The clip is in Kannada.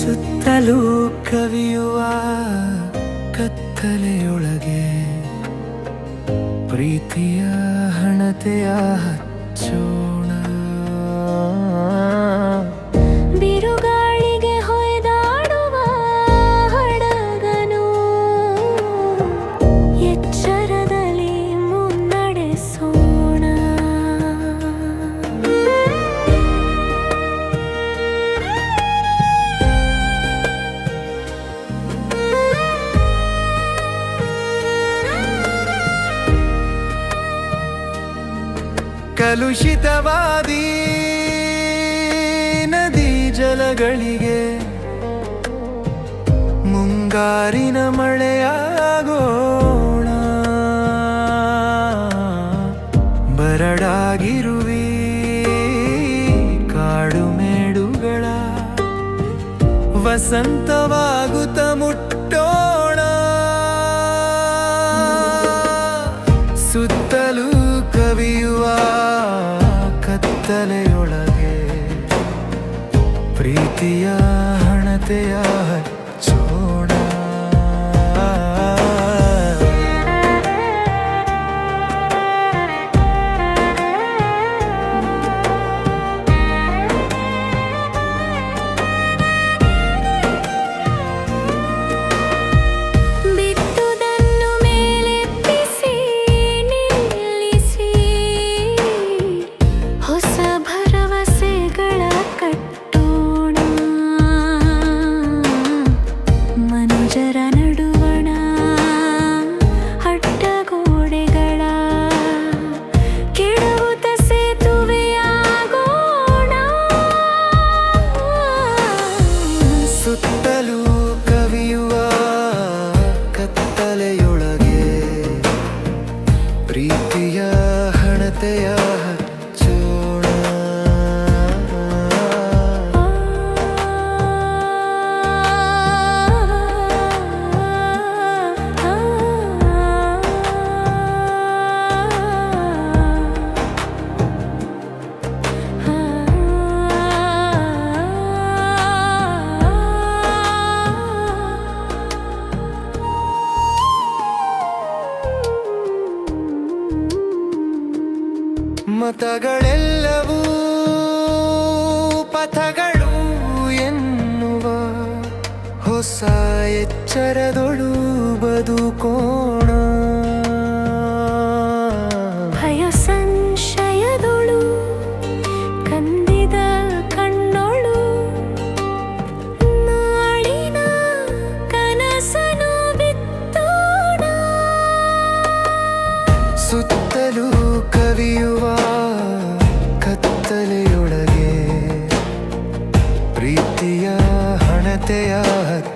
ಸುತ್ತಲೂ ಕವಿಯುವ ಕತ್ತಲೆಯೊಳಗೆ ಪ್ರೀತಿಯ ಹಣತೆಯ ಹಚ್ಚೋ ಕಲುಷಿತವಾದಿ ನದಿ ಜಲಗಳಿಗೆ ಮುಂಗಾರಿನ ಮಳೆಯಾಗೋಣ. ಬರಡಾಗಿರುವಿ ಕಾಡು ಮೇಡುಗಳ ವಸಂತವಾಗುತ್ತ ಮುಟ್ಟೋಣ ಕತ್ತಲೆಯೊಳಗೆ ಪ್ರೀತಿಯ ಹಣತೆಯ ಹಚ್ಚೋಣ. ಸುತ್ತಲೂ ಕವಿಯುವ ಕತ್ತಲೆಯೊಳಗೆ ಪ್ರೀತಿಯ ಹಣತೆಯ ಹಂತಗಳೆಲ್ಲವೂ ಪಥಗಳು ಎನ್ನುವ ಹೊಸ ಎಚ್ಚರದೊಳು ಬದುಕೋಣ. ಭಯ ಸಂಶಯದೊಳು ಕಂದಿದ ಕಣ್ಣೊಳು ನಾಳಿನ ಕನಸನು ಬಿತ್ತೋಣ. ಸುತ್ತಲೂ your heart